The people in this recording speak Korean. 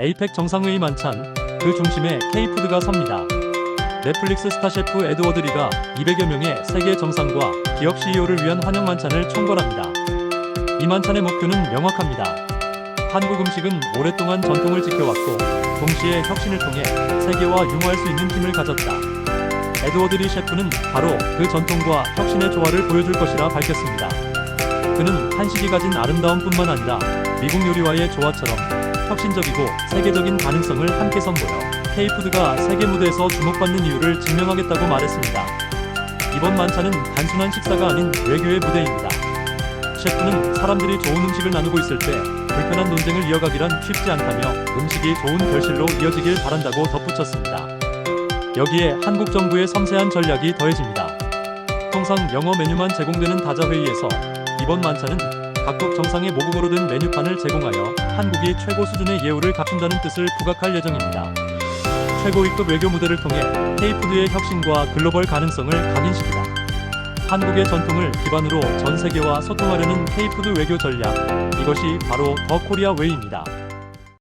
에이펙 정상회의 만찬, 그 중심에 K푸드가 섭니다. 넷플릭스 스타 셰프 에드워드 리가 200여 명의 세계 정상과 기업 CEO를 위한 환영 만찬을 총괄합니다. 이 만찬의 목표는 명확합니다. 한국 음식은 오랫동안 전통을 지켜왔고 동시에 혁신을 통해 세계와 융화할 수 있는 힘을 가졌다. 에드워드 리 셰프는 바로 그 전통과 혁신의 조화를 보여줄 것이라 밝혔습니다. 그는 한식이 가진 아름다움뿐만 아니라 미국 요리와의 조화처럼 혁신적이고 세계적인 가능성을 함께 선보여 K푸드가 세계 무대에서 주목받는 이유를 증명하겠다고 말했습니다. 이번 만찬은 단순한 식사가 아닌 외교의 무대입니다. 셰프는 사람들이 좋은 음식을 나누고 있을 때 불편한 논쟁을 이어가기란 쉽지 않다며 음식이 좋은 결실로 이어지길 바란다고 덧붙였습니다. 여기에 한국 정부의 섬세한 전략이 더해집니다. 통상 영어 메뉴만 제공되는 다자회의에서 이번 만찬은 각국 정상의 모국어로 된 메뉴판을 제공하여 한국이 최고 수준의 예우를 갖춘다는 뜻을 부각할 예정입니다. 최고위급 외교 무대를 통해 K푸드의 혁신과 글로벌 가능성을 각인시키다. 한국의 전통을 기반으로 전 세계와 소통하려는 K푸드 외교 전략. 이것이 바로 더 코리아 웨이입니다.